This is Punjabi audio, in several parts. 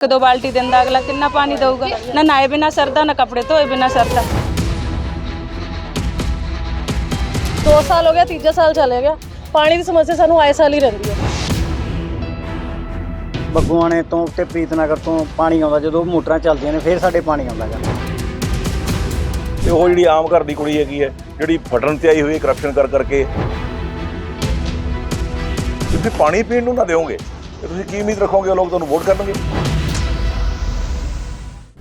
ਇੱਕ ਦੋ ਬਾਲਟੀ ਦਿੰਦਾ ਅਗਲਾ ਕਿੰਨਾ ਪਾਣੀ ਦਊਗਾ ਨਾ ਨਾਏ ਬਿਨਾ ਸਰਦਾ ਨਾ ਕੱਪੜੇ ਧੋਏ ਬਿਨਾ ਸਰਦਾ ਦੋ ਸਾਲ ਹੋ ਗਿਆ ਤੀਜਾ ਸਾਲ ਚਲੇ ਗਿਆ ਪਾਣੀ ਦੀ ਸਮੱਸਿਆ ਸਾਨੂੰ ਆਏ ਸਾਲ ਹੀ ਰਹਿੰਦੀ ਹੈ ਬੱਗੂਆਣੇ ਤੋਂ ਤੇ ਪ੍ਰੀਤਨਗਰ ਤੋਂ ਪਾਣੀ ਆਉਂਦਾ ਜਦੋਂ ਮੋਟਰਾਂ ਚੱਲਦੀਆਂ ਨੇ ਫਿਰ ਸਾਡੇ ਪਾਣੀ ਆਉਂਦਾ ਗਾ ਤੇ ਉਹ ਜਿਹੜੀ ਆਮ ਘਰ ਦੀ ਕੁੜੀ ਹੈਗੀ ਹੈ ਜਿਹੜੀ ਫਟਣ ਤੇ ਆਈ ਹੋਈ ਹੈ ਕਰਪਸ਼ਨ ਕਰ ਕਰਕੇ ਤੁਸੀਂ ਪਾਣੀ ਪੀਣ ਨੂੰ ਨਾ ਦਿਓਗੇ ਤੇ ਤੁਸੀਂ ਕੀ ਉਮੀਦ ਰੱਖੋਗੇ ਉਹ ਲੋਕ ਤੁਹਾਨੂੰ ਵੋਟ ਕਰਨਗੇ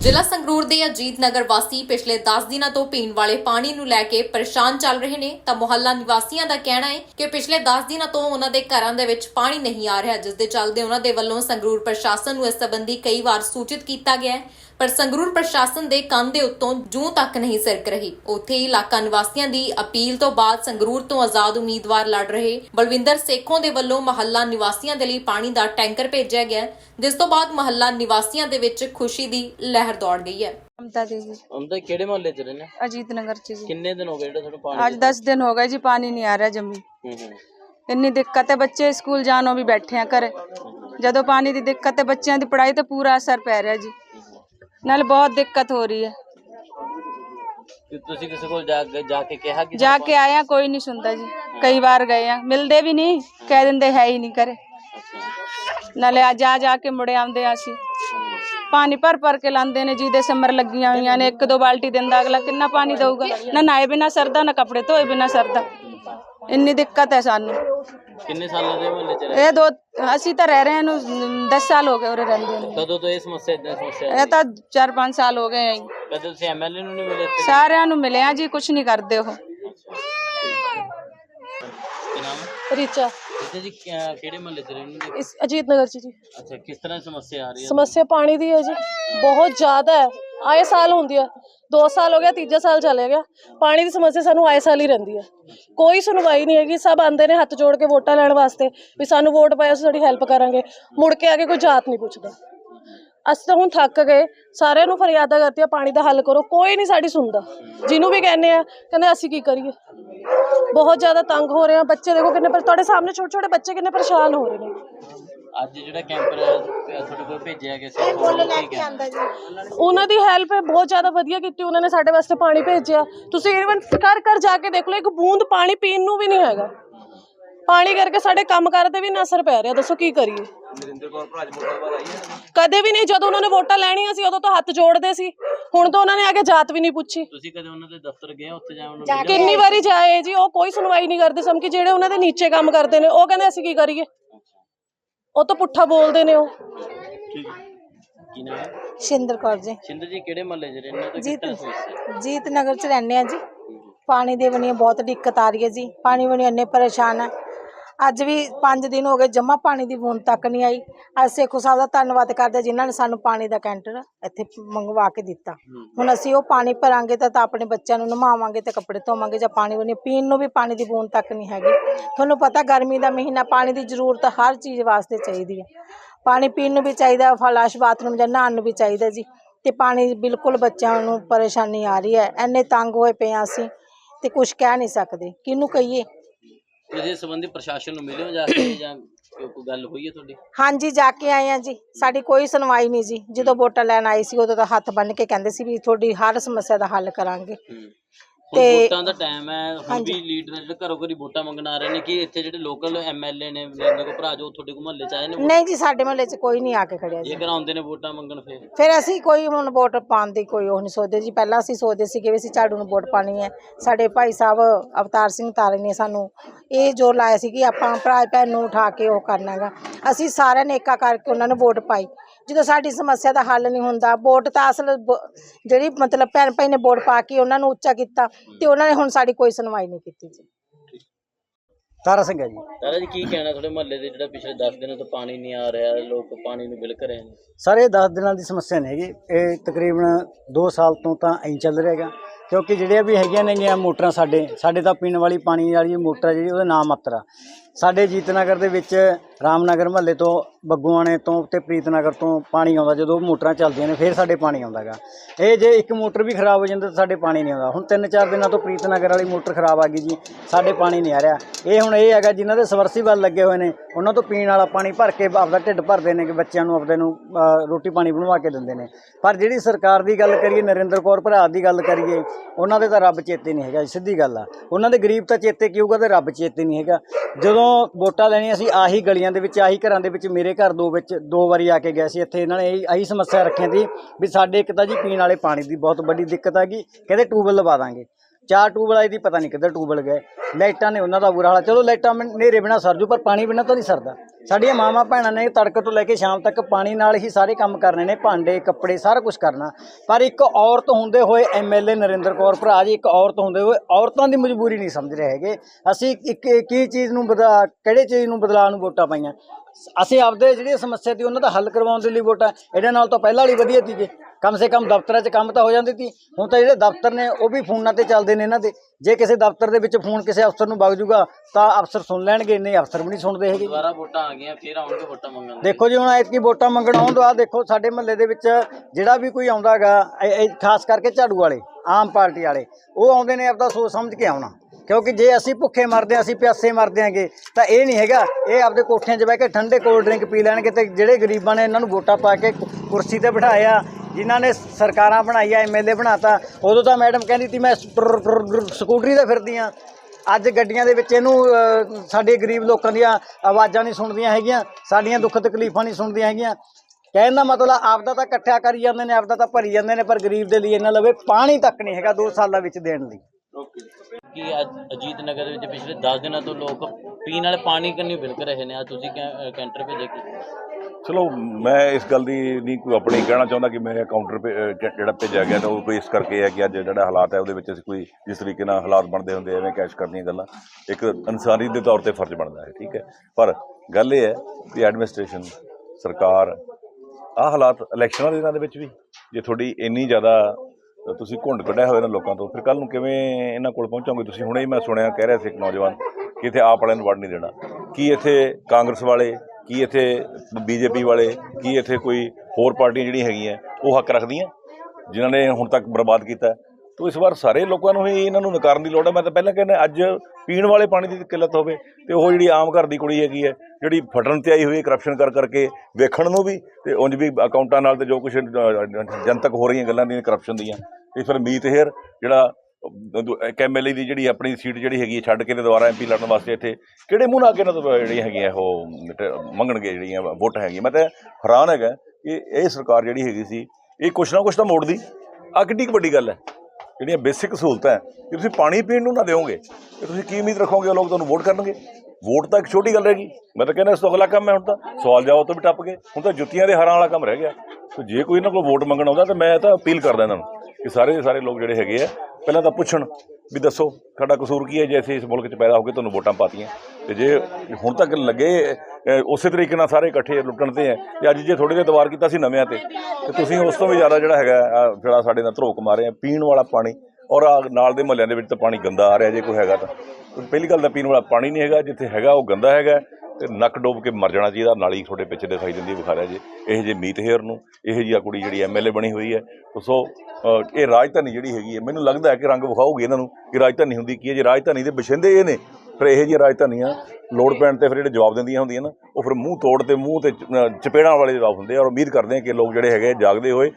ਜ਼ਿਲ੍ਹਾ ਸੰਗਰੂਰ ਦੇ ਅਜੀਤ ਨਗਰ ਵਾਸੀ ਪਿਛਲੇ 10 ਦਿਨਾਂ ਤੋਂ ਪੀਣ ਵਾਲੇ ਪਾਣੀ ਨੂੰ ਲੈ ਕੇ ਪਰੇਸ਼ਾਨ ਚੱਲ ਰਹੇ ਨੇ। ਤਾਂ ਮੁਹੱਲਾ ਨਿਵਾਸੀਆਂ ਦਾ ਕਹਿਣਾ ਹੈ ਕਿ ਪਿਛਲੇ 10 ਦਿਨਾਂ ਤੋਂ ਉਹਨਾਂ ਦੇ ਘਰਾਂ ਦੇ ਵਿੱਚ ਪਾਣੀ ਨਹੀਂ ਆ ਰਿਹਾ, ਜਿਸ ਦੇ ਚੱਲਦੇ ਉਹਨਾਂ ਦੇ ਵੱਲੋਂ ਸੰਗਰੂਰ ਪ੍ਰਸ਼ਾਸਨ ਨੂੰ ਇਸ ਸੰਬੰਧੀ ਕਈ ਵਾਰ ਸੂਚਿਤ ਕੀਤਾ ਗਿਆ ਹੈ। ਪਰ ਸੰਗਰੂਰ ਪ੍ਰਸ਼ਾਸਨ ਦੇ ਕੰਨ ਦੇ ਉੱਤੋਂ ਜੂੰ ਤੱਕ ਨਹੀਂ ਸਰਕ ਰਹੀ। ਉੱਥੇ ਹੀ ਇਲਾਕਾ ਨਿਵਾਸੀਆਂ ਦੀ ਅਪੀਲ ਤੋਂ ਬਾਅਦ ਸੰਗਰੂਰ ਤੋਂ ਆਜ਼ਾਦ ਉਮੀਦਵਾਰ ਲੜ ਰਹੇ ਬਲਵਿੰਦਰ ਸੇਖੋਂ ਦੇ ਵੱਲੋਂ ਮਹੱਲਾ ਨਿਵਾਸੀਆਂ ਦੇ ਲਈ ਪਾਣੀ ਦਾ ਟੈਂਕਰ ਭੇਜਿਆ ਗਿਆ ਜਿਸ ਤੋਂ ਬਾਅਦ ਮਹੱਲਾ ਨਿਵਾਸੀਆਂ ਦੇ ਵਿੱਚ ਖੁਸ਼ੀ ਦੀ ਲਹਿਰ ਦੌੜ ਗਈ ਹੈ। ਮਮਤਾ ਜੀ ਜੀ। ਅੰਦਰ ਕਿਹੜੇ ਮਹੱਲੇ ਚ ਰਹਿੰਦੇ ਅਜੀਤ ਨਗਰ ਚ ਜੀ। ਕਿੰਨੇ ਦਿਨ ਹੋ ਗਏ ਜਿਹੜਾ ਤੁਹਾਨੂੰ ਪਾਣੀ ਅੱਜ 10 ਦਿਨ ਹੋ ਗਏ ਜੀ ਪਾਣੀ ਨਹੀਂ ਆ ਰਿਹਾ ਜੰਮੀ। ਹੂੰ ਹੂੰ। ਇੰਨੀ ਦਿੱਕਤ ਹੈ ਬੱਚੇ ਸਕੂਲ ਜਾਣੋਂ ਵੀ ਬੈਠੇ ਆ ਘਰੇ। ਜਦੋਂ ਪਾਣੀ ਦੀ ਦਿੱਕਤ ਹੈ ਬੱਚਿਆਂ ਦੀ ਪੜ੍ਹਾਈ ਤੇ ਪੂਰਾ ਅਸਰ ਪੈ ਰਿਹਾ ਜੀ। ਨਾਲ ਬਹੁਤ ਦਿੱਕਤ ਹੋ ਰਹੀ ਹੈ। ਤੇ ਤੁਸੀਂ ਕਿਸੇ ਕੋਲ ਜਾ ਕੇ ਜਾ ਕੇ ਕਿਹਾ ਕਿ ਜਾ ਕੇ ਆਇਆ ਕੋਈ ਨਹੀਂ ਸੁਣਦਾ ਜੀ। ਕਈ ਵਾਰ ਗਏ ਆ। ਮਿਲਦੇ ਵੀ ਨਹੀਂ ਕਹਿ ਦਿੰਦੇ ਹੈ ਹੀ ਨਹੀਂ ਕਰੇ ਨਾਲੇ ਆ ਜਾ ਜਾ ਕੇ ਮੁੜੇ ਆਉਂਦੇ ਆ ਅਸੀਂ। ਪਾਣੀ ਭਰ ਭਰ ਕੇ ਲਾਂਦੇ ਨੇ ਜਿਹਦੇ ਸਮਰ ਲੱਗੀਆਂ ਹੋਈਆਂ ਨੇ ਇੱਕ ਦੋ ਬਾਲਟੀ ਦਿੰਦਾ ਅਗਲਾ ਕਿੰਨਾ ਪਾਣੀ ਦਊਗਾ? ਨਾ ਨਾਏ ਬਿਨਾ ਸਰਦਾ ਨਾ ਕੱਪੜੇ ਧੋਏ ਬਿਨਾ ਸਰਦਾ। ਇੰਨੀ ਦਿੱਕਤ ਹੈ ਸਾਨੂੰ। ਕਿੰਨੇ ਸਾਲਾਂ ਦੇ ਮਹੱਲੇ ਚ ਰਹੇ ਇਹ ਦੋ ਅਸੀਂ ਤਾਂ ਰਹਿ ਰਹੇ ਨੂੰ 10 ਸਾਲ ਹੋ ਗਏ ਉਰੇ ਰਹਿੰਦੇ ਨੂੰ। ਕਦੋਂ ਤੋਂ ਇਹ ਸਮੱਸਿਆ ਇਦਾਂ ਸਮੱਸਿਆ ਇਹ ਤਾਂ 4-5 ਸਾਲ ਹੋ ਗਏ ਆ ਜੀ। ਕਦੇ ਤੁਸੀਂ ਐਮਐਲਏ ਨੂੰ ਨਹੀਂ ਮਿਲੇ ਇੱਥੇ? ਸਾਰਿਆਂ ਨੂੰ ਮਿਲਿਆ ਜੀ ਕੁਝ ਨਹੀਂ ਕਰਦੇ ਉਹ। ਕੀ ਨਾਮ ਹੈ? ਰੀਚਾ। ਇੱਥੇ ਜੀ ਕਿਆ- ਕਿਹੜੇ ਮਹੱਲੇ ਚ ਰਹਿੰਦੇ ਇਸ ਅਜੀਤ ਨਗਰ ਚ ਜੀ। ਅੱਛਾ ਕਿਸ ਤਰ੍ਹਾਂ ਦੀ ਸਮੱਸਿਆ ਆ ਰਹੀ ਹੈ? ਸਮੱਸਿਆ ਪਾਣੀ ਦੀ ਹੈ ਜੀ ਬਹੁਤ ਜ਼ਿਆਦਾ ਹੈ। ਆਏ ਸਾਲ ਹੁੰਦੀ ਹੈ ਦੋ ਸਾਲ ਹੋ ਗਿਆ ਤੀਜਾ ਸਾਲ ਚਲੇ ਗਿਆ। ਪਾਣੀ ਦੀ ਸਮੱਸਿਆ ਸਾਨੂੰ ਆਏ ਸਾਲ ਹੀ ਰਹਿੰਦੀ ਹੈ ਕੋਈ ਸੁਣਵਾਈ ਨਹੀਂ ਹੈਗੀ ਸਭ ਆਂਦੇ ਨੇ ਹੱਥ ਜੋੜ ਕੇ ਵੋਟਾਂ ਲੈਣ ਵਾਸਤੇ ਵੀ ਸਾਨੂੰ ਵੋਟ ਪਾਇਆ ਤੁਹਾਡੀ ਹੈਲਪ ਕਰਾਂਗੇ। ਮੁੜ ਕੇ ਆ ਕੇ ਕੋਈ ਜਾਤ ਨਹੀਂ ਪੁੱਛਦਾ। ਅਸੀਂ ਤਾਂ ਹੁਣ ਥੱਕ ਗਏ। ਸਾਰਿਆਂ ਨੂੰ ਫਰਿਆਦਾਂ ਕਰਤੀਆਂ ਪਾਣੀ ਦਾ ਹੱਲ ਕਰੋ। ਕੋਈ ਨਹੀਂ ਸਾਡੀ ਸੁਣਦਾ। ਜਿਹਨੂੰ ਵੀ ਕਹਿੰਦੇ ਆ ਕਹਿੰਦੇ ਅਸੀਂ ਕੀ ਕਰੀਏ? ਬਹੁਤ ਜ਼ਿਆਦਾ ਤੰਗ ਹੋ ਰਹੇ ਆ। ਬੱਚੇ ਦੇਖੋ ਕਿੰਨੇ ਪਰ ਤੁਹਾਡੇ ਸਾਹਮਣੇ ਛੋਟੇ ਛੋਟੇ ਬੱਚੇ ਕਿੰਨੇ ਪਰੇਸ਼ਾਨ ਹੋ ਰਹੇ ਨੇ। ਅੱਜ ਜਿਹੜਾ ਕੈਂਪ ਤੁਹਾਡੇ ਕੋਲ ਭੇਜਿਆ ਗਿਆ ਸੀ ਉਹਨਾਂ ਦੀ ਹੈਲਪ ਬਹੁਤ ਜ਼ਿਆਦਾ ਵਧੀਆ ਕੀਤੀ ਉਹਨਾਂ ਨੇ ਸਾਡੇ ਵਾਸਤੇ ਪਾਣੀ ਭੇਜਿਆ। ਤੁਸੀਂ ਇਵਨ ਘਰ ਘਰ ਜਾ ਕੇ ਦੇਖ ਲਓ ਇੱਕ ਬੂੰਦ ਪਾਣੀ ਪੀਣ ਨੂੰ ਵੀ ਨਹੀਂ ਹੈਗਾ। ਪਾਣੀ ਕਰਕੇ ਸਾਡੇ ਕੰਮ ਕਰਦੇ ਵੀ ਨਾ ਅਸਰ ਪੈ ਰਿਹਾ। ਦੱਸੋ ਕੀ ਕਰੀਏ? ਕਦੇ ਵੀ ਨਹੀਂ ਜਦੋਂ ਉਹਨਾਂ ਨੇ ਵੋਟਾਂ ਲੈਣੀਆਂ ਸੀ ਉਦੋਂ ਤਾਂ ਹੱਥ ਜੋੜਦੇ ਸੀ। ਹੁਣ ਤਾਂ ਉਹਨਾਂ ਨੇ ਆ ਕੇ ਜਾਤ ਵੀ ਨਹੀਂ ਪੁੱਛੀ। ਤੁਸੀਂ ਕਦੇ ਉਹਨਾਂ ਦੇ ਦਫ਼ਤਰ ਗਏ ਹੋ? ਉੱਥੇ ਜਾ ਉਹਨਾਂ ਨੂੰ ਕਿੰਨੀ ਵਾਰੀ ਜਾਏ ਜੀ ਉਹ ਕੋਈ ਸੁਣਵਾਈ ਨਹੀਂ ਕਰਦੇ ਸਮ ਕਿ ਜਿਹੜੇ ਉਹਨਾਂ ਦੇ ਨੀਚੇ ਕੰਮ ਕਰਦੇ ਨੇ ਉਹ ਕਹਿੰਦੇ ਅਸੀਂ ਕੀ ਕਰੀਏ? ਉਹ ਤਾਂ ਪੁੱਠਾ ਬੋਲਦੇ ਨੇ ਉਹ। ਠੀਕ ਹੈ। ਕੀ ਨਾਮ ਹੈ? ਸ਼ਿੰਦਰ ਕੌਰ ਜੀ। ਸਿੰਧੂ ਜੀ ਕਿਹੜੇ ਮਹੱਲੇ ਚ ਰਹਿੰਦੇ ਹੋ? ਤੇ ਸਮੱਸਿਆ ਜੀਤ ਨਗਰ ਚ ਰਹਿੰਦੇ ਆ ਜੀ। ਪਾਣੀ ਦੇ ਬਣੀ ਬਹੁਤ ਦਿੱਕਤ ਆ ਰਹੀ ਹੈ ਜੀ। ਪਾਣੀ ਬਣੀ ਇੰਨੇ ਪਰੇਸ਼ਾਨ ਹੈ। ਅੱਜ ਵੀ 5 ਦਿਨ ਹੋ ਗਏ ਜਮਾ ਪਾਣੀ ਦੀ ਬੂੰਦ ਤੱਕ ਨਹੀਂ ਆਈ। ਅਸੀਂ ਸੇਖੋ ਸਾਹਿਬ ਦਾ ਧੰਨਵਾਦ ਕਰਦੇ ਜਿਨ੍ਹਾਂ ਨੇ ਸਾਨੂੰ ਪਾਣੀ ਦਾ ਕੈਂਟਰ ਇੱਥੇ ਮੰਗਵਾ ਕੇ ਦਿੱਤਾ। ਹੁਣ ਅਸੀਂ ਉਹ ਪਾਣੀ ਭਰਾਂਗੇ ਤਾਂ ਤਾਂ ਆਪਣੇ ਬੱਚਿਆਂ ਨੂੰ ਨਵਾਵਾਂਗੇ ਤੇ ਕੱਪੜੇ ਧੋਵਾਂਗੇ ਜਾਂ ਪਾਣੀ ਬਣੀ ਪੀਣ ਨੂੰ ਵੀ ਪਾਣੀ ਦੀ ਬੂੰਦ ਤੱਕ ਨਹੀਂ ਹੈਗੀ। ਤੁਹਾਨੂੰ ਪਤਾ ਗਰਮੀ ਦਾ ਮਹੀਨਾ ਪਾਣੀ ਦੀ ਜ਼ਰੂਰਤ ਹਰ ਚੀਜ਼ ਵਾਸਤੇ ਚਾਹੀਦੀ ਹੈ ਪਾਣੀ ਪੀਣ ਨੂੰ ਵੀ ਚਾਹੀਦਾ ਫਲਾਸ਼ ਬਾਥਰੂਮ ਜਾਂ ਨਹਾਉਣ ਨੂੰ ਵੀ ਚਾਹੀਦਾ ਜੀ। ਤੇ ਪਾਣੀ ਬਿਲਕੁਲ ਬੱਚਿਆਂ ਨੂੰ ਪਰੇਸ਼ਾਨੀ ਆ ਰਹੀ ਹੈ। ਐਨੇ ਤੰਗ ਹੋਏ ਪਏ ਹਾਂ ਅਸੀਂ ਤੇ ਕੁਝ ਕਹਿ ਨਹੀਂ ਸਕਦੇ। ਕਿਹਨੂੰ ਕਹੀਏ? ਇਹਦੇ ਸੰਬੰਧੀ ਪ੍ਰਸ਼ਾਸਨ ਨੂੰ ਮਿਲਿਓ ਜਾ ਕੇ ਜਾਂ ਕੋਈ ਗੱਲ ਹੋਈ ਹੈ ਤੁਹਾਡੀ? ਹਾਂਜੀ ਜਾ ਕੇ ਆਏ ਆ ਜੀ। ਸਾਡੀ ਕੋਈ ਸੁਣਵਾਈ ਨਹੀਂ ਜੀ। ਜਦੋਂ ਵੋਟਾਂ ਲੈਣ ਆਈ ਸੀ ਉਦੋਂ ਤਾਂ ਹੱਥ ਬੰਨ ਕੇ ਕਹਿੰਦੇ ਸੀ ਵੀ ਤੁਹਾਡੀ ਹਰ ਸਮੱਸਿਆ ਦਾ ਹੱਲ ਕਰਾਂਗੇ। ਹੁਣ ਤੇ- ਵੋਟਾਂ ਦਾ ਟਾਈਮ ਹੈ ਹੁਣ ਵੀ ਲੀਡਰ ਜਿਹੜੇ ਘਰੋਂ ਘਰੀ ਵੋਟਾਂ ਮੰਗਣ ਆ ਰਹੇ ਨੇ ਕਿ ਇੱਥੇ ਜਿਹੜੇ ਲੋਕਲ ਐਮਐਲਏ ਨੇ ਨਰਿੰਦਰ ਕੋ ਭਰਾ ਜੋ ਤੁਹਾਡੇ ਕੋਲ ਮਹੱਲੇ ਚ ਆਏ ਨੇ ਨਹੀਂ ਜੀ ਸਾਡੇ ਮਹੱਲੇ 'ਚ ਕੋਈ ਨਹੀਂ ਆ ਕੇ ਖੜਿਆ ਜੀ। ਜੇਕਰ ਆਉਂਦੇ ਨੇ ਵੋਟਾਂ ਮੰਗਣ ਫੇਰ? ਫਿਰ ਅਸੀਂ ਕੋਈ ਹੁਣ ਵੋਟ ਪਾਉਣ ਦੀ ਕੋਈ ਉਹ ਨਹੀਂ ਸੋਚਦੇ ਜੀ। ਪਹਿਲਾਂ ਅਸੀਂ ਸੋਚਦੇ ਸੀ ਕਿ ਵੀ ਅਸੀਂ ਝਾੜੂ ਨੂੰ ਵੋਟ ਪਾਣੀ ਹੈ। ਸਾਡੇ ਭਾਈ ਸਾਹਿਬ ਅਵਤਾਰ ਸਿੰਘ ਤਾਰੇ ਨੇ ਸਾਨੂੰ ਇਹ ਜ਼ੋਰ ਲਾਇਆ ਸੀ ਕਿ ਆਪਾਂ ਭਰਾ ਭੈਣ ਨੂੰ ਉਠਾ ਕੇ ਉਹ ਕਰਨਾ ਗਾ। ਅਸੀਂ ਸਾਰਿਆਂ ਨੇ ਏਕਾ ਕਰਕੇ ਉਹਨਾਂ ਨੂੰ ਵੋਟ ਪਾਈ। ਜਦੋਂ ਸਾਡੀ ਸਮੱਸਿਆ ਦਾ ਹੱਲ ਨਹੀਂ ਹੁੰਦਾ ਵੋਟ ਤਾਂ ਅਸਲ ਜਿਹੜੀ ਮਤਲਬ ਭੈਣ ਭਾਈ ਨੇ ਵੋਟ ਪਾ ਕੇ ਉਹਨਾਂ ਨੂੰ ਉੱਚਾ ਕੀਤਾ ਤੇ ਉਹਨਾਂ ਨੇ ਹੁਣ ਸਾਡੀ ਕੋਈ ਸੁਣਵਾਈ ਨਹੀਂ ਕੀਤੀ ਜੀ। ਤਾਰਾ ਸਿੰਘ ਹੈ ਜੀ। ਦਾਦਾ ਜੀ ਕੀ ਕਹਿਣਾ ਤੁਹਾਡੇ ਮਹੱਲੇ ਦੇ ਜਿਹੜਾ ਪਿਛਲੇ 10 ਦਿਨਾਂ ਤੋਂ ਪਾਣੀ ਨਹੀਂ ਆ ਰਿਹਾ ਲੋਕ ਪਾਣੀ ਨੂੰ ਬਿਲਕ ਰਹੇ ਨੇ ਸਾਰੇ 10 ਦਿਨਾਂ ਦੀ ਸਮੱਸਿਆ ਨਹੀਂ ਹੈਗੀ ਇਹ ਤਕਰੀਬਨ 2 ਸਾਲ ਤੋਂ ਤਾਂ ਐਂ ਚੱਲ ਰਿਹਾ ਹੈਗਾ। ਕਿਉਂਕਿ ਜਿਹੜੀਆਂ ਵੀ ਹੈਗੀਆਂ ਨੇਗੀਆਂ ਮੋਟਰਾਂ ਸਾਡੇ ਸਾਡੇ ਤਾਂ ਪੀਣ ਵਾਲੀ ਪਾਣੀ ਵਾਲੀ ਮੋਟਰ ਜਿਹੜੀ, ਉਹਦਾ ਨਾਮ ਮਾਤਰ ਆ। ਸਾਡੇ ਜੀਤਨਗਰ ਦੇ ਵਿੱਚ ਰਾਮਨਗਰ ਮਹੱਲੇ ਤੋਂ ਬੱਗੂਆਣੇ ਤੋਂ ਤੇ ਪ੍ਰੀਤਨਗਰ ਤੋਂ ਪਾਣੀ ਆਉਂਦਾ, ਜਦੋਂ ਮੋਟਰਾਂ ਚੱਲਦੀਆਂ ਨੇ, ਫਿਰ ਸਾਡੇ ਪਾਣੀ ਆਉਂਦਾਗਾ ਇਹ ਜੇ ਇੱਕ ਮੋਟਰ ਵੀ ਖਰਾਬ ਹੋ ਜਾਂਦਾ, ਤਾਂ ਸਾਡੇ ਪਾਣੀ ਨਹੀਂ ਆਉਂਦਾ। ਹੁਣ ਤਿੰਨ ਚਾਰ ਦਿਨਾਂ ਤੋਂ ਪ੍ਰੀਤਨਗਰ ਵਾਲੀ ਮੋਟਰ ਖਰਾਬ ਆ ਗਈ ਜੀ, ਸਾਡੇ ਪਾਣੀ ਨਹੀਂ ਆ ਰਿਹਾ। ਇਹ ਹੁਣ ਇਹ ਹੈਗਾ, ਜਿਨ੍ਹਾਂ ਦੇ ਸਵਰਸੀਬਲ ਲੱਗੇ ਹੋਏ ਨੇ, ਉਹਨਾਂ ਤੋਂ ਪੀਣ ਵਾਲਾ ਪਾਣੀ ਭਰ ਕੇ ਆਪਦਾ ਢਿੱਡ ਭਰਦੇ ਨੇ, ਕਿ ਬੱਚਿਆਂ ਨੂੰ ਆਪਦੇ ਨੂੰ ਰੋਟੀ ਪਾਣੀ ਬਣਵਾ ਕੇ ਦਿੰਦੇ ਨੇ। ਪਰ ਜਿਹੜੀ ਸਰਕਾਰ ਦੀ ਗੱਲ ਕਰੀਏ, ਨਰਿੰਦਰ ਕੌਰ ਭਰਾ ਦੀ ਗੱਲ ਕਰੀਏ ਉਹਨਾਂ ਦੇ ਤਾਂ ਰੱਬ ਚੇਤੇ ਨਹੀਂ ਹੈਗਾ ਜੀ, ਸਿੱਧੀ ਗੱਲ ਆ। ਉਹਨਾਂ ਦੇ ਗਰੀਬ ਤਾਂ ਚੇਤੇ ਕਿਉਂ ਤੇ ਰੱਬ ਚੇਤੇ ਨਹੀਂ ਹੈਗਾ। ਜਦੋਂ ਵੋਟਾਂ ਲੈਣੀਆਂ ਸੀ ਆਹੀ ਗਲੀਆਂ ਦੇ ਵਿੱਚ ਆਹੀ ਘਰਾਂ ਦੇ ਵਿੱਚ ਮੇਰੇ ਘਰ ਦੋ ਵਿੱਚ ਦੋ ਵਾਰੀ ਆ ਕੇ ਗਏ ਸੀ ਇੱਥੇ। ਇਹਨਾਂ ਨੇ ਇਹੀ ਆਹੀ ਸਮੱਸਿਆ ਰੱਖੀਆਂ ਸੀ ਵੀ ਸਾਡੇ ਇੱਕ ਤਾਂ ਜੀ ਪੀਣ ਵਾਲੇ ਪਾਣੀ ਦੀ ਬਹੁਤ ਵੱਡੀ ਦਿੱਕਤ ਆ ਗਈ ਕਹਿੰਦੇ ਟੂਬਲ ਲਵਾ ਦਾਂਗੇ। ਚਾਰ ਟੂਬਲ ਆਏ ਦੀ ਪਤਾ ਨਹੀਂ ਕਿੱਧਰ ਟੂਬਲ ਗਏ। ਲਾਈਟਾਂ ਨੇ ਉਹਨਾਂ ਦਾ ਬੁਰਾ ਹਾਲ ਚਲੋ ਲਾਈਟਾਂ ਮੈਂ- ਹਨੇਰੇ ਬਿਨਾ ਸਰਜੂ ਪਰ ਪਾਣੀ ਬਿਨਾ ਤਾਂ ਨਹੀਂ ਸਰਦਾ। ਸਾਡੀਆਂ ਮਾਵਾਂ ਭੈਣਾਂ ਨੇ ਤੜਕੇ ਤੋਂ ਲੈ ਕੇ ਸ਼ਾਮ ਤੱਕ ਪਾਣੀ ਨਾਲ ਹੀ ਸਾਰੇ ਕੰਮ ਕਰਨੇ ਨੇ, ਭਾਂਡੇ, ਕੱਪੜੇ, ਸਾਰਾ ਕੁਝ ਕਰਨਾ। ਪਰ ਇੱਕ ਔਰਤ ਹੁੰਦੇ ਹੋਏ ਐਮਐਲਏ ਨਰਿੰਦਰ ਕੌਰ ਭਰਾ ਜੀ, ਇੱਕ ਔਰਤ ਹੁੰਦੇ ਹੋਏ ਔਰਤਾਂ ਦੀ ਮਜਬੂਰੀ ਨਹੀਂ ਸਮਝ ਰਹੇ ਹੈਗੇ। ਅਸੀਂ ਇੱਕ ਕੀ ਚੀਜ਼ ਨੂੰ ਬਦਲਾ, ਕਿਹੜੇ ਚੀਜ਼ ਨੂੰ ਬਦਲਾਅ ਨੂੰ ਵੋਟਾਂ ਪਾਈਆਂ? ਅਸੀਂ ਆਪਦੇ ਜਿਹੜੀ ਸਮੱਸਿਆ ਸੀ ਉਹਨਾਂ ਦਾ ਹੱਲ ਕਰਵਾਉਣ ਦੇ ਲਈ ਵੋਟਾਂ ਇਹਨਾਂ ਨਾਲ ਤਾਂ ਪਹਿਲਾਂ ਵਾਲੀ ਵਧੀਆ ਸੀਗੇ। ਕਮ ਸੇ ਕਮ ਦਫ਼ਤਰਾਂ 'ਚ ਕੰਮ ਤਾਂ ਹੋ ਜਾਂਦੀ ਸੀ। ਹੁਣ ਤਾਂ ਜਿਹੜੇ ਦਫ਼ਤਰ ਨੇ, ਉਹ ਵੀ ਫੋਨਾਂ ਤੇ ਚੱਲਦੇ ਨੇ ਇਹਨਾਂ ਦੇ। ਜੇ ਕਿਸੇ ਦਫ਼ਤਰ ਦੇ ਵਿੱਚ ਫੋਨ ਕਿਸੇ ਅਫਸਰ ਨੂੰ ਵਗ ਜੂਗਾ, ਤਾਂ ਅਫਸਰ ਸੁਣ ਲੈਣਗੇ, ਨਹੀਂ ਅਫਸਰ ਵੀ ਨਹੀਂ ਸੁਣਦੇ ਹੈਗੇ। ਦੁਬਾਰਾ ਵੋਟਾਂ ਆ ਗਈਆਂ, ਫਿਰ ਆਉਣਗੇ ਵੋਟਾਂ ਮੰਗਣ ਦੇਖੋ ਜੀ, ਹੁਣ ਐਤਕੀ ਵੋਟਾਂ ਮੰਗਣ ਆਉਣ ਤੋਂ ਆ ਦੇਖੋ, ਸਾਡੇ ਮਹੱਲੇ ਦੇ ਵਿੱਚ ਜਿਹੜਾ ਵੀ ਕੋਈ ਆਉਂਦਾਗਾ ਖਾਸ ਕਰਕੇ ਝਾੜੂ ਵਾਲੇ, ਆਮ ਪਾਰਟੀ ਵਾਲੇ, ਉਹ ਆਉਂਦੇ ਨੇ ਆਪਦਾ ਸੋਚ ਸਮਝ ਕੇ ਆਉਣਾ। ਕਿਉਂਕਿ ਜੇ ਅਸੀਂ ਭੁੱਖੇ ਮਰਦੇ ਹਾਂ, ਅਸੀਂ ਪਿਆਸੇ ਮਰਦੇ ਆਂਗੇ ਤਾਂ ਇਹ ਨਹੀਂ ਹੈਗਾ, ਇਹ ਆਪਦੇ ਕੋਠਿਆਂ 'ਚ ਬਹਿ ਕੇ ਠੰਡੇ ਕੋਲਡ ਡਰਿੰਕ ਪੀ ਲੈਣਗੇ ਤੇ ਜਿਹੜੇ ਗਰੀਬਾਂ ਨੇ ਇਹਨਾਂ ਨੂੰ ਵੋਟਾਂ ਪਾ ਕੇ ਕੁਰਸੀ ਤੇ ਬਿਠਾਇਆ, ਜਿਨ੍ਹਾਂ ਨੇ ਸਰਕਾਰਾਂ ਬਣਾਈਆਂ ਐਮਐਲਏ ਬਣਾਤਾ, ਉਦੋਂ ਤਾਂ ਮੈਡਮ ਕਹਿੰਦੀ ਸੀ ਮੈਂ ਸਕੂਟਰੀ ਤੇ ਫਿਰਦੀ ਆ। ਅੱਜ ਗੱਡੀਆਂ ਦੇ ਵਿੱਚ ਇਹਨੂੰ ਅ, ਸਾਡੇ ਗਰੀਬ ਲੋਕਾਂ ਦੀਆਂ ਆਵਾਜ਼ਾਂ ਨਹੀਂ ਸੁਣਦੀਆਂ ਹੈਗੀਆਂ ਸਾਡੀਆਂ ਦੁੱਖ ਤਕਲੀਫਾਂ ਨਹੀਂ ਸੁਣਦੀਆਂ ਹੈਗੀਆਂ। ਕਹਿਣ ਦਾ ਮਤਲਬ ਆਪਦਾ ਤਾਂ ਇਕੱਠਾ ਕਰੀ ਜਾਂਦੇ ਨੇ ਆਪਦਾ ਤਾਂ ਭਰੀ ਜਾਂਦੇ ਨੇ ਪਰ ਗਰੀਬ ਦੇ ਲਈ ਇਹਨਾਂ ਲਵੇ ਪਾਣੀ ਤੱਕ ਨਹੀਂ ਹੈਗਾ 2 ਸਾਲਾਂ ਵਿੱਚ ਦੇਣ ਲਈ। ਕਿ ਅੱਜ ਅਜੀਤ ਨਗਰ ਵਿੱਚ ਪਿਛਲੇ 10 ਦਿਨਾਂ ਤੋਂ ਲੋਕ ਪੀਣ ਵਾਲੇ ਪਾਣੀ ਕੰਨੀ ਬਿਲਕ ਰਹੇ ਨੇ ਅੱਜ ਤੁਸੀਂ ਕੈ- ਕੈਂਟਰ ਭੇਜੇ ਕੀ ਚਲੋ, ਮੈਂ ਇਸ ਗੱਲ ਦੀ ਨਹੀਂ ਕੋਈ ਆਪਣੀ ਕਹਿਣਾ ਚਾਹੁੰਦਾ ਕਿ ਮੇਰੇ ਕਾਊਂਟਰ ਪੇ ਜਿਹੜਾ ਭੇਜਿਆ ਗਿਆ ਤਾਂ ਉਹ ਕੋਈ ਇਸ ਕਰਕੇ ਹੈ ਕਿ ਅੱਜ ਜਿਹੜਾ ਹਾਲਾਤ ਹੈ ਉਹਦੇ ਵਿੱਚ ਅਸੀਂ ਕੋਈ ਜਿਸ ਤਰੀਕੇ ਨਾਲ ਹਾਲਾਤ ਬਣਦੇ ਹੁੰਦੇ ਐਵੇਂ ਕੈਸ਼ ਕਰਨੀਆਂ ਗੱਲਾਂ, ਇੱਕ ਇਨਸਾਨੀ ਦੇ ਤੌਰ ਤੇ ਫਰਜ਼ ਬਣਦਾ ਹੈ, ਠੀਕ ਹੈ। ਪਰ ਗੱਲ ਇਹ ਹੈ ਕਿ ਐਡਮਿਨਿਸਟ੍ਰੇਸ਼ਨ ਸਰਕਾਰ, ਆਹ ਹਾਲਾਤ ਇਲੈਕਸ਼ਨਾਂ ਦੇ ਦਿਨਾਂ ਦੇ ਵਿੱਚ ਵੀ, ਜੇ ਤੁਹਾਡੀ ਇੰਨੀ ਜ਼ਿਆਦਾ ਤੁਸੀਂ ਘੁੰਡ ਕੱਢਿਆ ਹੋਇਆ ਇਹਨਾਂ ਲੋਕਾਂ ਤੋਂ, ਫਿਰ ਕੱਲ ਨੂੰ ਕਿਵੇਂ ਇਹਨਾਂ ਕੋਲ ਪਹੁੰਚੋਗੇ ਤੁਸੀਂ? ਹੁਣੇ ਹੀ ਮੈਂ ਸੁਣਿਆ, ਕਹਿ ਰਿਹਾ ਸੀ ਇੱਕ ਨੌਜਵਾਨ ਕਿ ਇੱਥੇ ਆਪ ਵਾਲਿਆਂ ਨੂੰ ਵੜ ਨਹੀਂ ਦੇਣਾ। ਕੀ ਇੱਥੇ ਕਾਂਗਰਸ ਵਾਲੇ ਕੀ ਇੱਥੇ ਬੀਜੇਪੀ ਵਾਲੇ, ਕੀ ਇੱਥੇ ਕੋਈ ਹੋਰ ਪਾਰਟੀਆਂ ਜਿਹੜੀਆਂ ਹੈਗੀਆਂ, ਉਹ ਹੱਕ ਰੱਖਦੀਆਂ, ਜਿਨ੍ਹਾਂ ਨੇ ਹੁਣ ਤੱਕ ਬਰਬਾਦ ਕੀਤਾ। ਤੋ ਇਸ ਵਾਰ ਸਾਰੇ ਲੋਕਾਂ ਨੂੰ ਹੀ ਇਹਨਾਂ ਨੂੰ ਨਕਾਰਨ ਦੀ ਲੋੜ ਹੈ। ਮੈਂ ਤਾਂ ਪਹਿਲਾਂ ਕਹਿੰਦਾ, ਅੱਜ ਪੀਣ ਵਾਲੇ ਪਾਣੀ ਦੀ ਕਿੱਲਤ ਹੋਵੇ, ਤੇ ਉਹ ਜਿਹੜੀ ਆਮ ਘਰ ਦੀ ਕੁੜੀ ਹੈਗੀ ਹੈ, ਜਿਹੜੀ ਫਟਣ ਤੇ ਆਈ ਹੋਈ ਹੈ ਕਰਪਸ਼ਨ ਕਰ ਕਰਕੇ, ਵੇਖਣ ਨੂੰ ਵੀ, ਤੇ ਉਂਝ ਵੀ ਅਕਾਊਂਟਾਂ ਨਾਲ ਤੇ ਜੋ ਕੁਝ ਜਨਤਕ ਹੋ ਰਹੀਆਂ ਗੱਲਾਂ ਦੀਆਂ ਕਰਪਸ਼ਨ ਦੀਆਂ ਇਸ ਫਿਰ ਮੀਤ ਹੇਰ, ਜਿਹੜਾ ਐਮਐਲਏ ਦੀ ਜਿਹੜੀ ਆਪਣੀ ਸੀਟ ਜਿਹੜੀ ਹੈਗੀ ਹੈ, ਛੱਡ ਕੇ ਤੇ ਦੁਬਾਰਾ ਐਮਪੀ ਲੜਨ ਵਾਸਤੇ ਇੱਥੇ ਕਿਹੜੇ ਮੂੰਹ ਨਾਲ ਕੇ ਇਹਨਾਂ ਤੋਂ ਜਿਹੜੀਆਂ ਹੈਗੀਆਂ ਉਹ ਟ- ਮੰਗਣਗੇ ਜਿਹੜੀਆਂ ਵੋਟ ਹੈਗੀਆਂ। ਮੈਂ ਤਾਂ ਹੈਰਾਨ ਹੈਗਾ ਕਿ ਇਹ ਸਰਕਾਰ ਜਿਹੜੀ ਹੈਗੀ ਸੀ, ਇਹ ਕੁਛ ਨਾ ਕੁਛ ਤਾਂ ਮੋੜਦੀ। ਆ ਕਿੱਡੀ ਕੁ ਵੱਡੀ ਗੱਲ ਹੈ। ਜਿਹੜੀਆਂ ਬੇਸਿਕ ਸਹੂਲਤਾਂ ਹੈ, ਜੇ ਤੁਸੀਂ ਪਾਣੀ ਪੀਣ ਨੂੰ ਨਾ ਦਿਓਗੇ, ਤੇ ਤੁਸੀਂ ਕੀ ਉਮੀਦ ਰੱਖੋਗੇ ਲੋਕ ਤੁਹਾਨੂੰ ਵੋਟ ਕਰਨਗੇ? ਵੋਟ ਤਾਂ ਇੱਕ ਛੋਟੀ ਗੱਲ ਹੈਗੀ। ਮੈਂ ਤਾਂ ਕਹਿੰਦਾ ਇਸ ਤੋਂ ਅਗਲਾ ਕੰਮ ਹੈ ਹੁਣ ਤਾਂ। ਸਵਾਲ ਜਵਾਬ ਤੋਂ ਵੀ ਟੱਪ ਗਏ। ਹੁਣ ਤਾਂ ਜੁੱਤੀਆਂ ਦੇ ਹਾਰਾਂ ਵਾਲਾ ਕੰਮ ਰਹਿ ਗਿਆ। ਤੇ ਜੇ ਕੋਈ ਇਹਨਾਂ ਕੋਲ ਵੋਟ ਮੰਗਣ ਆਉਂਦਾ, ਤਾਂ ਮੈਂ ਤਾਂ ਅਪੀਲ ਕਰਦਾ ਇਹਨਾਂ ਨੂੰ। ਕਿ ਸਾਰੇ ਦੇ ਸਾਰੇ ਲੋਕ ਜਿਹੜੇ ਹੈਗੇ ਆ, ਪਹਿਲਾਂ ਤਾਂ ਪੁੱਛਣ ਵੀ ਦੱਸੋ ਸਾਡਾ ਕਸੂਰ ਕੀ ਹੈ ਜੇ ਅਸੀਂ ਇਸ ਮੁਲਕ 'ਚ ਪੈਦਾ ਹੋ ਕੇ ਤੁਹਾਨੂੰ ਵੋਟਾਂ ਪਾਤੀਆਂ। ਤੇ ਜੇ ਹੁਣ ਤੱਕ ਲੱਗੇ ਉਸੇ ਤਰੀਕੇ ਨਾਲ ਸਾਰੇ ਇਕੱਠੇ ਲੁੱਟਣ ਤੇ ਹੈ, ਤੇ ਅੱਜ ਜੇ ਥੋੜੇ ਦੇ ਦਵਾਰ ਕੀਤਾ ਸੀ ਨਵਿਆਂ ਤੇ ਤੇ ਤੁਸੀਂ ਉਸ ਤੋਂ ਵੀ ਜ਼ਿਆਦਾ ਜਿਹੜਾ ਹੈਗਾ ਜਿਹੜਾ ਸਾਡੇ ਨਾਲ ਧਰੋਕ ਮਾਰੇ ਆ, ਪੀਣ ਵਾਲਾ ਪਾਣੀ, ਔਰ ਆਹ ਨਾਲ ਦੇ ਮਹੱਲਿਆਂ ਦੇ ਵਿੱਚ ਤਾਂ ਪਾਣੀ ਗੰਦਾ ਆ ਰਿਹਾ ਜੇ ਕੋਈ ਹੈਗਾ ਤਾਂ। ਪਹਿਲੀ ਗੱਲ ਤਾਂ ਪੀਣ ਵਾਲਾ ਪਾਣੀ ਨਹੀਂ ਹੈਗਾ, ਜਿੱਥੇ ਹੈਗਾ ਉਹ ਗੰਦਾ ਹੈਗਾ ਨੱਕ ਡੋਬ ਕੇ ਮਰ ਜਾਣਾ ਚਾਹੀਦਾ ਨਾਲੀ ਤੁਹਾਡੇ ਪਿੱਛੇ ਦਿਖਾਈ ਦਿੰਦੀ ਹੈ ਵਿਖਾ ਰਿਹਾ ਜੇ। ਇਹ ਜੇ ਮੀਤ ਹੇਅਰ ਨੂੰ, ਇਹ ਜੀ ਆ ਕੁੜੀ ਜਿਹੜੀ ਐਮਐਲਏ ਬਣੀ ਹੋਈ ਹੈ। ਸੋ ਇਹ ਰਾਜਧਾਨੀ ਜਿਹੜੀ ਹੈਗੀ ਹੈ, ਮੈਨੂੰ ਲੱਗਦਾ ਹੈ ਕਿ ਰੰਗ ਵਿਖਾਊਗੀ ਇਹਨਾਂ ਨੂੰ ਕਿ ਰਾਜਧਾਨੀ ਹੁੰਦੀ ਕੀ ਹੈ। ਜੇ ਰਾਜਧਾਨੀ ਦੇ ਬਛਿੰਦੇ ਇਹ ਨੇ, ਫਿਰ ਇਹ ਜਿਹੀਆਂ ਰਾਜਧਾਨੀਆਂ ਲੋੜ ਪੈਣ ਤੇ ਫਿਰ ਜਿਹੜੇ ਜਵਾਬ ਦਿੰਦੀਆਂ ਹੁੰਦੀਆਂ ਨਾ, ਉਹ ਫਿਰ ਮੂੰਹ ਤੋੜ ਤੇ ਮੂੰਹ ਤੇ ਚਪੇੜਾਂ ਵਾਲੇ ਜਵਾਬ ਹੁੰਦੇ ਆ। ਔਰ ਉਮੀਦ ਕਰਦੇ ਆ ਕਿ ਲੋਕ ਜਿਹੜੇ ਹੈਗੇ ਜਾਗਦੇ ਹੋਏ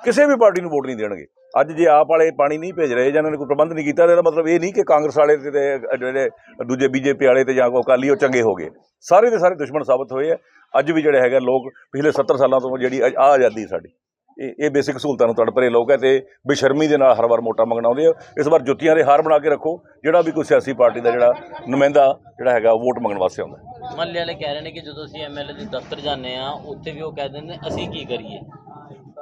ਕਿਸੇ ਵੀ ਪਾਰਟੀ ਨੂੰ ਵੋਟ ਨਹੀਂ ਦੇਣਗੇ। ਅੱਜ ਜੇ ਆਪ ਵਾਲੇ ਪਾਣੀ ਨਹੀਂ ਭੇਜ ਰਹੇ ਜਾਂ ਇਹਨਾਂ ਨੇ ਕੋਈ ਪ੍ਰਬੰਧ ਨਹੀਂ ਕੀਤਾ ਇਹਦਾ ਮਤਲਬ ਇਹ ਨਹੀਂ ਕਿ ਕਾਂਗਰਸ ਵਾਲੇ ਤੇ ਜਿਹੜੇ ਦੂਜੇ ਬੀਜੇਪੀ ਵਾਲੇ ਤੇ ਜਾਂ ਕੋਈ ਅਕਾਲੀ ਉਹ ਚੰਗੇ ਹੋ ਗਏ। ਸਾਰੇ ਦੇ ਸਾਰੇ ਦੁਸ਼ਮਣ ਸਾਬਤ ਹੋਏ ਆ। ਅੱਜ ਵੀ ਜਿਹੜੇ ਹੈਗੇ ਲੋਕ ਪਿਛਲੇ 70 ਸਾਲਾਂ ਤੋਂ ਜਿਹੜੀ ਆ ਆਜ਼ਾਦੀ ਸਾਡੀ। ਇਹ ਇਹ ਬੇਸਿਕ ਸਹੂਲਤਾਂ ਨੂੰ ਤੜਪਰੇ ਲੋਕ ਹੈ ਤੇ ਬੇਸ਼ਰਮੀ ਦੇ ਨਾਲ ਹਰ ਵਾਰ ਮੋਟਾ ਮੰਗਣ ਆਉਂਦੇ ਆ। ਇਸ ਵਾਰ ਜੁੱਤੀਆਂ ਦੇ ਹਾਰ ਬਣਾ ਕੇ ਰੱਖੋ। ਜਿਹੜਾ ਵੀ ਕੋਈ ਸਿਆਸੀ ਪਾਰਟੀ ਦਾ ਜਿਹੜਾ ਨੁਮਾਇੰਦਾ ਜਿਹੜਾ ਹੈਗਾ, ਉਹ ਵੋਟ ਮੰਗਣ ਵਾਸਤੇ ਆਉਂਦਾ। ਮਹੱਲੇ ਵਾਲੇ ਕਹਿ ਰਹੇ ਨੇ ਕਿ ਜਦੋਂ ਅਸੀਂ ਐਮਐਲਏ ਦੇ ਦਫ਼ਤਰ ਜਾਂਦੇ ਆ ਉੱਥੇ ਵੀ ਉਹ ਕਹਿ ਦਿੰਦੇ ਨੇ, ਅਸੀਂ ਕੀ ਕਰੀਏ?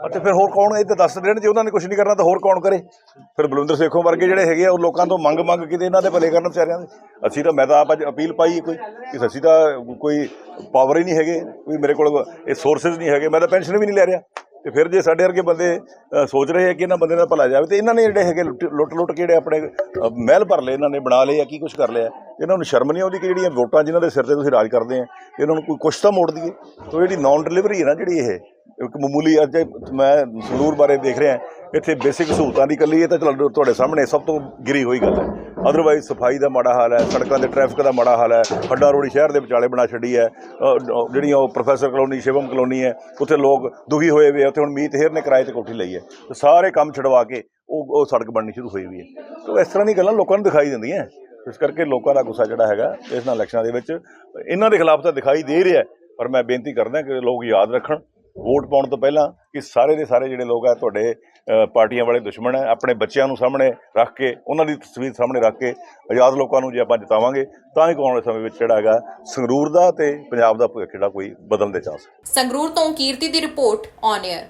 ਅਤੇ ਫਿਰ ਹੋਰ ਕੌਣ ਇਹ ਤਾਂ ਦੱਸ ਦੇਣ ਜੇ ਉਹਨਾਂ ਨੇ ਕੁਝ ਨਹੀਂ ਕਰਨਾ ਤਾਂ ਹੋਰ ਕੌਣ ਕਰੇ? ਫਿਰ ਬਲਵਿੰਦਰ ਸੇਖੋਂ ਵਰਗੇ ਜਿਹੜੇ ਹੈਗੇ ਆ, ਉਹ ਲੋਕਾਂ ਤੋਂ ਮੰਗ ਮੰਗ ਕੇ ਤੇ ਇਹਨਾਂ ਦੇ ਭਲੇ ਕਰਨ ਵਿਚਾਰਿਆਂ ਦੇ। ਅਸੀਂ ਤਾਂ, ਮੈਂ ਤਾਂ ਆਪ ਅੱਜ ਅਪੀਲ ਪਾਈ ਕੋਈ, ਕਿ ਅਸੀਂ ਤਾਂ ਕੋਈ ਪਾਵਰ ਹੀ ਨਹੀਂ ਹੈਗੇ ਕੋਈ ਮੇਰੇ ਕੋਲ ਇਹ ਸੋਰਸਸ ਨਹੀਂ ਹੈਗੇ, ਮੈਂ ਤਾਂ ਪੈਨਸ਼ਨ ਵੀ ਨਹੀਂ ਲੈ ਰਿਹਾ। ਤੇ ਫਿਰ ਜੇ ਸਾਡੇ ਵਰਗੇ ਬੰਦੇ ਸੋਚ ਰਹੇ ਆ ਕਿ ਇਹਨਾਂ ਬੰਦੇ ਦਾ ਭਲਾ ਜਾਵੇ, ਤੇ ਇਹਨਾਂ ਨੇ ਜਿਹੜੇ ਹੈਗੇ ਲੁੱਟ ਲੁੱਟ ਲੁੱਟ ਕੇ ਜਿਹੜੇ ਆਪਣੇ ਮਹਿਲ ਭਰ ਲਏ, ਇਹਨਾਂ ਨੇ ਬਣਾ ਲਏ ਆ, ਕੀ ਕੁਝ ਕਰ ਲਿਆ। ਇਹਨਾਂ ਨੂੰ ਸ਼ਰਮ ਨਹੀਂ ਆਉਂਦੀ ਕਿ ਜਿਹੜੀਆਂ ਵੋਟਾਂ ਜਿਨ੍ਹਾਂ ਦੇ ਸਿਰ ਤੇ ਤੁਸੀਂ ਰਾਜ ਕਰਦੇ ਆ, ਇਹਨਾਂ ਨੂੰ ਕੋਈ ਕੁਛ ਤਾਂ ਮੋੜ ਦਈਏ। ਤੋ ਜਿਹੜੀ ਨਾਨ ਡਿਲੀਵਰੀ ਹੈ ਨਾ ਜਿਹੜੀ ਇਹ ਇੱਕ ਮਾਮੂਲੀ ਅੱਜ ਮੈਂ ਸੰਗਰੂਰ ਬਾਰੇ ਦੇਖ ਰਿਹਾ ਇੱਥੇ ਬੇਸਿਕ ਸਹੂਲਤਾਂ ਦੀ ਕੱਲੀ ਇਹ ਤਾਂ ਚਲੋ ਤੁਹਾਡੇ ਸਾਹਮਣੇ ਸਭ ਤੋਂ ਗਿਰੀ ਹੋਈ ਗੱਲ ਹੈ। ਅਦਰਵਾਈਜ਼ ਸਫ਼ਾਈ ਦਾ ਮਾੜਾ ਹਾਲ ਹੈ ਸੜਕਾਂ ਦੇ ਟ੍ਰੈਫਿਕ ਦਾ ਮਾੜਾ ਹਾਲ ਹੈ ਹੱਡਾ ਰੋੜੀ ਸ਼ਹਿਰ ਦੇ ਵਿਚਾਲੇ ਬਣਾ ਛੱਡੀ ਹੈ ਜਿਹੜੀਆਂ ਉਹ ਪ੍ਰੋਫੈਸਰ ਕਲੋਨੀ ਸ਼ਿਵਮ ਕਲੋਨੀ ਹੈ ਉੱਥੇ ਲੋਕ ਦੁਖੀ ਹੋਏ ਵੇ ਆ, ਉੱਥੇ ਹੁਣ ਮੀਤ ਹੇਰ ਨੇ ਕਿਰਾਏ ਤੇ ਕੋਠੀ ਲਈ ਹੈ। ਤੇ ਸਾਰੇ ਕੰਮ ਛਡਵਾ ਕੇ ਉਹ ਉਹ ਸੜਕ ਬਣਨੀ ਸ਼ੁਰੂ ਹੋਈ ਵੀ ਹੈ। ਤੋ ਇਸ ਤਰ੍ਹਾਂ ਦੀ ਗੱਲਾਂ ਲੋਕਾਂ ਨੂੰ ਦਿਖਾਈ ਦਿੰਦੀਆਂ ਇਸ ਕਰਕੇ ਲੋਕਾਂ ਦਾ ਗੁੱਸਾ ਜਿਹੜਾ ਹੈਗਾ ਇਸ ਨਾਲ ਇਲੈਕਸ਼ਨਾਂ ਦੇ ਵਿੱਚ ਇਹਨਾਂ ਦੇ ਖਿਲਾਫ ਤਾਂ ਦਿਖਾਈ ਦੇ ਰਿਹਾ ਪਰ ਮੈਂ ਬੇਨਤੀ ਕਰਦਾ ਕਿ ਲੋਕ ਯਾਦ ਰੱਖਣ ਵੋਟ ਪਾਉਣ ਤੋਂ ਪਹਿਲਾਂ ਕਿ ਸਾਰੇ ਦੇ ਸਾਰੇ ਜਿਹੜੇ ਲੋਕ ਆ, ਤੁਹਾਡੇ ਪਾਰਟੀਆਂ ਵਾਲੇ ਦੁਸ਼ਮਣ ਹੈ ਆਪਣੇ ਬੱਚਿਆਂ ਨੂੰ ਸਾਹਮਣੇ ਰੱਖ ਕੇ, ਉਹਨਾਂ ਦੀ ਤਸਵੀਰ ਸਾਹਮਣੇ ਰੱਖ ਕੇ ਆਜ਼ਾਦ ਲੋਕਾਂ ਨੂੰ ਜੇ ਆਪਾਂ ਜਿਤਾਵਾਂਗੇ, ਤਾਂ ਹੀ ਆਉਣ ਵਾਲੇ ਸਮੇਂ ਵਿੱਚ ਜਿਹੜਾ ਹੈਗਾ, ਸੰਗਰੂਰ ਦਾ ਤੇ ਪੰਜਾਬ ਦਾ ਭਵਿੱਖ ਜਿਹੜਾ ਕੋਈ ਬਦਲਣ ਦੇ ਚਾਂਸ ਸੰਗਰੂਰ ਤੋਂ ਕੀਰਤੀ ਦੀ ਰਿਪੋਰਟ ਔਨ 에ਅਰ